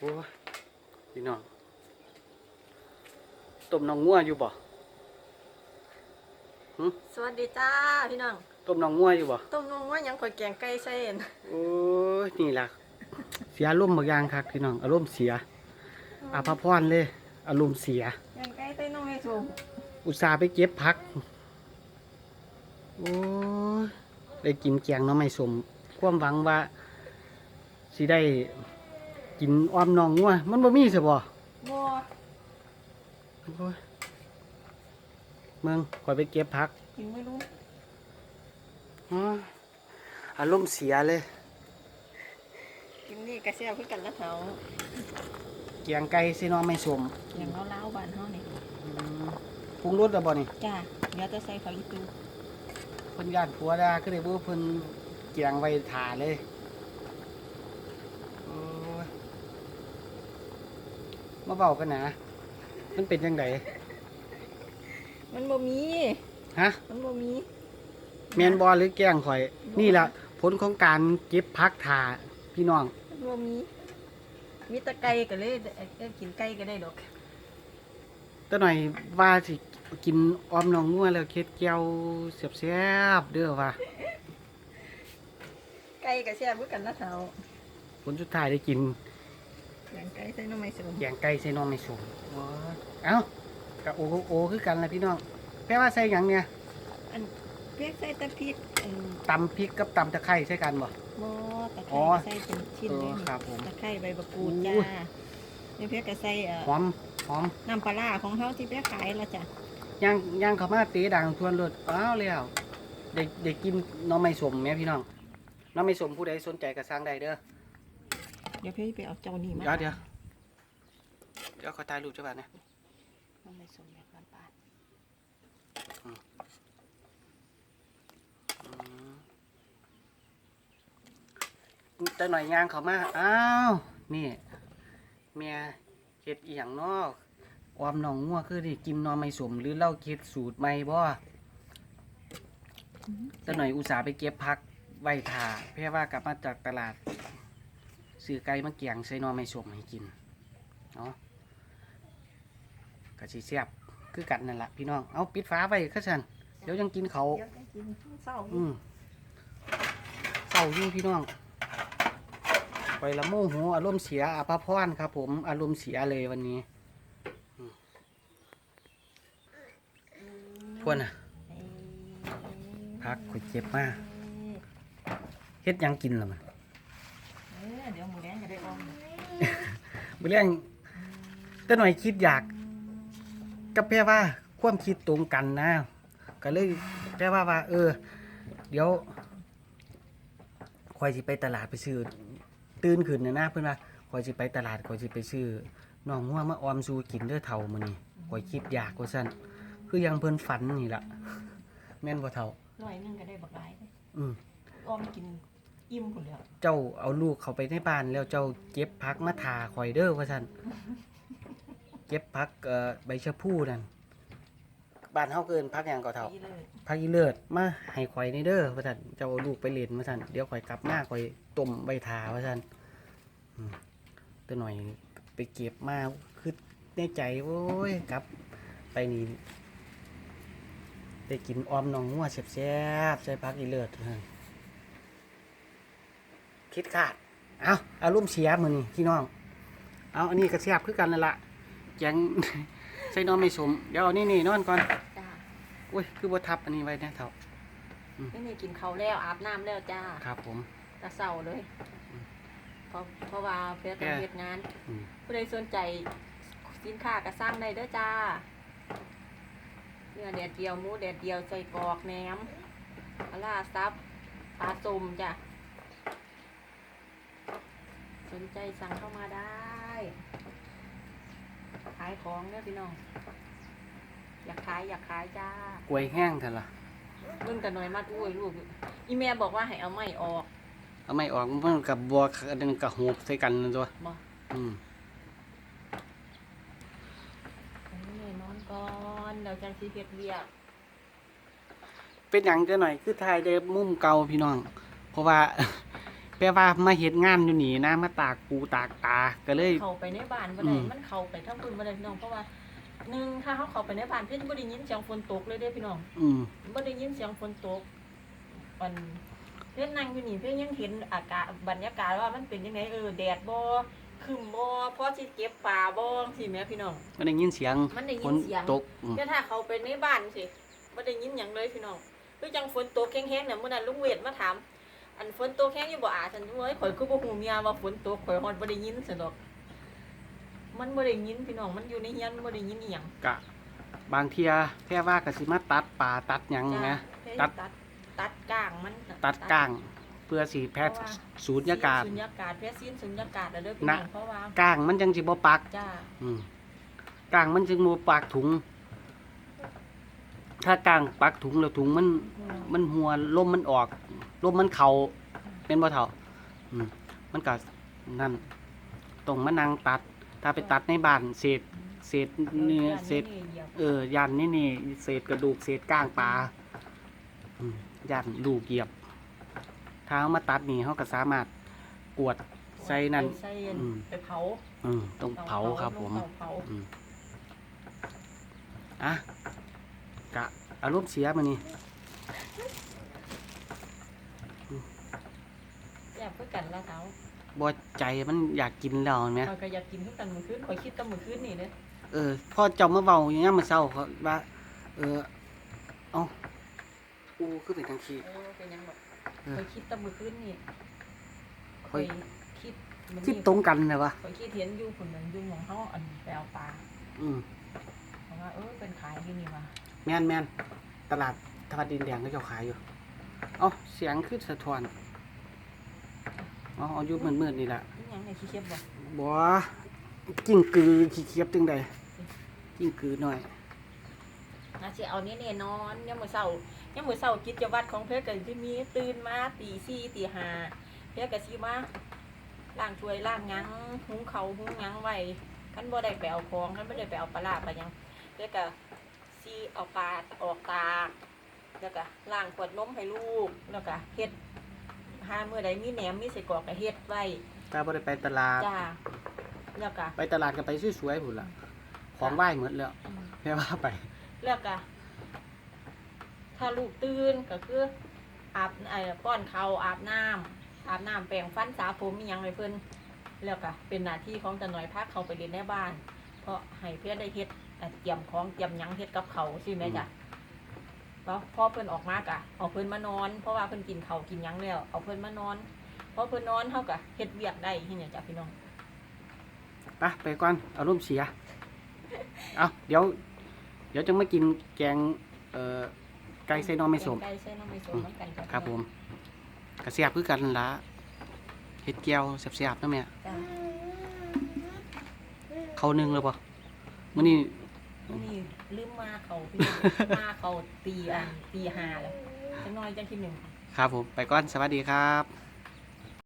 โอ้ยพี่น้องต้มน้องงัวอยู่บ่สวัสดีจ้าพี่น้อง ต้มน้องงัวอยู่บ่ต้มนมว่ายังข่อยแกงไก่ใส่เอ็นโอ้ยนี่ล่ะเสียอารมณ์บางอย่างครับพี่น้องอารมณ์เสียอาภาพรเลย อารมณ์เสีย แกงไก่ใส่นมไม่สูงอุตส่าห์ไปเก็บพักโอ้ยได้กินแกงหน้ำไม่สมความหวังว่าสิได้ กินอ้อมน้องงัวมันบ่มีสิบ่บัวโอ้ยเมืองคอยไปเก็บพักกินไม่รู้อ้ออารมณ์เสียเลย กินนี่กระเซียวคือกันละเถาเกียงไก่สิน้องไม่สมอย่างเล้าๆบ้านเฮานี่อืมปรุงรสแล้วบ่นี่จ้าเดี๋ยวจะใส่ข้าวอีตูเพิ่นญาติผัวดาก็เลยบ่เพิ่นเกียงไว้ถ่าเลยโอ้ย มาเว้ากันนะมันเป็นจังไดมันบ่มี ฮะ มันบ่มีแม่นบ่หรือแกล้งข่อย นี่ล่ะผลของการเก็บพักถ่าพี่น้องมันบ่มี มีแตะไก่ก็เลยเอ้ยกินไก่ก็ได้ดอก แต่หน่อยว่าสิกินออมน้องงัวแล้วเค็ดแก้วแซ่บๆเด้อว่าไก่กระเซียวคือกันละเถาผลสุดท้ายได้กิน แกงไก่ใส่นมไม่สูงแกงไก่ใส่น้องไม่สูงเอ้ากับโอโอคือกันละพี่น้องแปลว่าใส่หยังเนี่ยอันเพียกใส่แตะพริกอันตำพริกกับตำตะไคร้ใส่กันบ่บ่ตะอ๋ไคอร้ใส่เป็นชิ้นเอเลอยนี่ครับผมตะไคร้ใบมะกรูดอู้จ้าเนี่ยเพียกก็ใส่เอ่อหอมหอมน้ำปลาร้าของเขาที่ไปขายละจ้ะย่างย่างเข้ามาเตะดังทวนรถอ้าวแล้วเด็กเด็กกินน้องไม่สมแม่พี่น้องน้องไม่สมผู้ใดสนใจก็สั่งได้เด้อ เดี๋ยวพี่ไปเอาเจ้านี่มาเดี๋ยวเดี๋ยวเดี๋ยวขอถ่ายรูปเจ้าบ้านนะน้ำไม่สมแบบบ้านแต่หน่อยย่างเข้ามา อ้าว นี่ เมียเฮ็ดอีหยังเนอกออมหนองงัวคือได้กินหนอไม่สมหรือเล่าเฮ็ดสูตรใหม่บ่ๆแต่หน่อยอุตส่าห์ไปเก็บพักไว้ท่าเพื่อว่ากลับมาจากตลาด ซื้อไก่มาเกียงใส่หนอไม่สมให้กินเนาะก็สิแซ่บคือกันนั่นล่ะพี่น้องเอาปิดฟ้าไว้คือซั่นเดี๋ยวยังกินเขาวเดี๋ยวจะกินเศร้าอืมเศร้าอยู่พี่น้องไปละโมโหอารมณ์เสียอาภาพรครับ ผมอารมณ์เสียเลยวันนี้อืมพวนอะพักข่อยเจ็บมากเฮ็ดหยังกินล่ะมัน เออเดี๋ยวหมูแดงจะได้ออมเรื่องแต่หน่อยคิดอยากกับแพ่ว่าความคิดตรงกันนะ ก็เลยแพ่ว่าว่า เออ เดี๋ยวคอยสิไปตลาดไปซื้อตื่นขึ้นนะนะเพื่อนว่าคอยสิไปตลาดคอยสิไปซื้อน้องงัวมาออมสู่กินเด้อเท่ามื้อนี้คอยคิดอยากว่าซั่นคือยังเพิ่นฝันนี่ล่ะแม่นบ่เท่าร้อยหนึงก็ได้บักหลายเลยอืม ออมกิน อิ่มคนแล้วเจ้าเอาลูกเขาไปในบ้านแล้วเจ้าเก็บพักมาทาคอยเด้อว่าซั่นเก็บพักเอ่อใบชะพูนั่นบ้านเฮาเกินพักหยังก็เท่า ดีเลยพักอีเลิศมาให้ข่อยในเด้อว่าซั่นเจ้าเอาลูกไปเล่นว่าซั่นเดี๋ยวข่อยกลับมาข่อยต้มใบทาว่าซั่นอืมตัวหน่อยไปเก็บมาคือในใจโอ้ยกลับ ไปนี่ได้กินออมหนองงัวแซ่บๆใส่พักอีเลิศเท่านั้น คิดขาด เอาอารมณ์เสียมื้อนี้พี่น้อง เอาอันนี้ก็แซ่บคือกันนั่นล่ะยังใส่นอนไม่สม เดี๋ยวเอานี่นี่นอนก่อนจ้าอุ้ยคือบ่ทับอันนี้ไว้นะเถ่าไม่มีกินเขาวแล้วอาบน้ำแล้วจ้าครับผมแตะเศร้าเลยเพราะเพราะว่าเพื่อแกต้องเฮ็ดงาน อืม ผู้ใดสนใจสินค้าก็สร้างได้เด้อจ้าเนื้อแดดเดียวหมูแดดเดียวใส่กรอกแหนมปลาร้าซับปลาส้มจ้ะส นใจสั่งเข้ามาได้ ขายของเด้อพี่น้อง อยากขายอยากขายจ้ากล้วยแห้งกันล่ะเบิ่งกันหน่อยมัดอุ้ยลูก อีแม่บอกว่าให้เอาไม้ออกเอาไม่ออกมันกับบัวอันนึงกับหูบใส่กันนั่นตัวบอกอืมให้นอนก่อนเดี๋ยวจังสิเฮ็ดเวียก เป็นหยังจะหน่อยคือถ่ายได้มุมเก่าพี่น้อง เพราะว่า แปลว่ามาเฮ็ดงานอยู่นี่นะ มาตากปูตากตาก็เลย เข้าไปในบ้านบ่อืได้ม มันเข้าไปทั้งคุณบ่ได้พี่น้องเพราะว่าหนึ่งถ้าเขาเข้าไปในบ้านเพิ่นบ่ได้ยินเสียงฝนตกเลยเด้พี่น้องอืมบ่ได้ยินเสียงฝนตกมันเพิ่นนั่งอยู่นี่เพิ่นยังเห็นอากาศบรรยากาศว่ามันเป็นยังไงเออแดดบ่ครึ้มบ่พอสิเก็บปลาบ่สิแม่พี่น้อง มันได้ยินเสียงมันได้ฝยินนเสียง ตกอืมแต่ถ้าเขาไปในบ้านสิบ่ได้ยินหยังเลยพี่น้องคือจังฝนตกแห้งๆเนี่ยมื้อนั้นลุงเวทมาถาม อันฝนตกแห้งอยู่บ่อาฉันเอ้ยข่อยคือบ่ฮู้เมียว่าฝนตกข่อยฮอดบ่ได้ยินซะดอก มันบ่ได้ยินพี่น้องมันอยู่ในเฮียนมันบ่ได้ยินอีหยังกะ บางเทียแค่ว่าก็สิมาตัดป่าตัดหยังจ้านะเพิ่นตัด ตัดตัดก้างมันน่ะตัดก้าง เพื่อสิแพทย์สูญญากาศ สุญญากาศแพทย์สิ้นสุญญากาศแล้วเด้อพี่นะน้องเพราะว่าก้างมันจังสิบ่ปัก จ้าอืมก้างมันจึงบ่ปักถุง ถ้าก้างปักถุงแล้วถุงมัน มันหัวลมมันออก ลมมันเข่าเป็นบ่เท่าอืมมันก็นั่นตรงมานั่งตัด ถ้าไปตัดในบ้านเศษเศษเนื้อเศษ เออยันนี่นี่เศษกระดูกเศษก้างปลาอืมยันลูกเหยียบถ้าเอามาตัดนี่เขาก็สามารถกวดใส่นั่นใส่อืม ไปเผาอืมต้องเผาครับผมเผาเผาอืมอะกะอารมณ์เสียมานี่ แซ่บคือกันละเท้าบอใจมันอยากกินแล้วเห็นไหมข่อยก็อยากกินคือกันมื้อคืนข่อยคิดแตมื้อคืนนี่เด้อเออพ่อเจ้ามาเบาอย่างนี้มาเศร้าเขาว่า เออเอาอูคือเป็นทางขี้ เออเป็นหยังบ่เออข่อยคิดแตมื้อคืนนี่ข่อย คิดมันคิดตรงกันเลยวะข่อยคิดเห็นอยู่คนนึงอยู่หม้องเฮาอันไปเอาปลาอืมเพราะว่าเออเป็นขายที่นี่ว่ะแม่นแม่นตลาดทวัดดินแดงก็เจ้าขายอยู่ เอ้าเสียงคือสะท้อน เอ๋อาอยู่มืดๆนี่แหละอีหยังเนี่ยขี้เข็บบ่บัวกิ้งกือขี้เคียบจังใดกิ้งกือหน่อยน่าสิเอานี่เนี่ยนอนยามมื้อเช้ายามมื้อเช้ากิจวัตรของเพิ่นก็สิมีตื่นมาตี4ตี5เพิ่นก็สิมาล้างถ้วยล้างหยังหุงข้าวหุงหยังไว้คันบ่ได้ไปเอาของคันบ่ได้ไปเอาปลาร้าไปหยังเพิ่นก็สิเอาปลาออกตากแล้วก็ล้างขวดนมให้ลูกแล้วก็เฮ็ด หามื้อใดมีแหนมมีไส้กรอกก็เฮ็ดไว้ถ้าบ่ได้ไปตลาด จ้าแล้วก็ไปตลาดก็ไปสวยๆพุ่นล่ะ ของไหว้หมดแล้วแค่ว่าไป แล้วก็ถ้าลูกตื่นก็คืออาบไอ้ป้อนเขาวอาบน้ำอาบน้ำแปรงฟันสาผมมีหยังให้เพิ่นแล้วก็เป็นหน้าที่ของตาหน่อยพักเขาไปเรียนในบ้าน เพราะให้เพื่อนได้เฮ็ดเอ่อเตรียมของเตรียมหยังเฮ็ดกับเขาวสิแม่จ้ะ เพราะพอเพิ่นออกมากะเอาเพิ่นมานอน เพราะว่าเพิ่นกินเขาวกินหยังแล้วเอาเพิ่นมานอนพอเพิ่นนอนเฮาก็เฮ็ดเวียกได้ที่เนี่ยจ้ะพี่น้องไปไปก่อนอารมณ์เสียเอาเดี๋ยว เดี๋ยวจะมากินแกงเอ่อไก่ใส่หนอไม่สมไก่ใส่น้ำไม่สมน้ำกันจ้ะครับผมกระเสียบคือกันนั่นละเห็ดเกียวเสียบๆนะแม่จ้ะเขาหนึ่งเลยปะมื้อนี้มื้อ นี่ลืมมาเขาพี่น้องมาเขาตีอันตีหาแล้วจังน้อยจังที่หนึ่ง ครับผม ไปก่อน สวัสดีครับ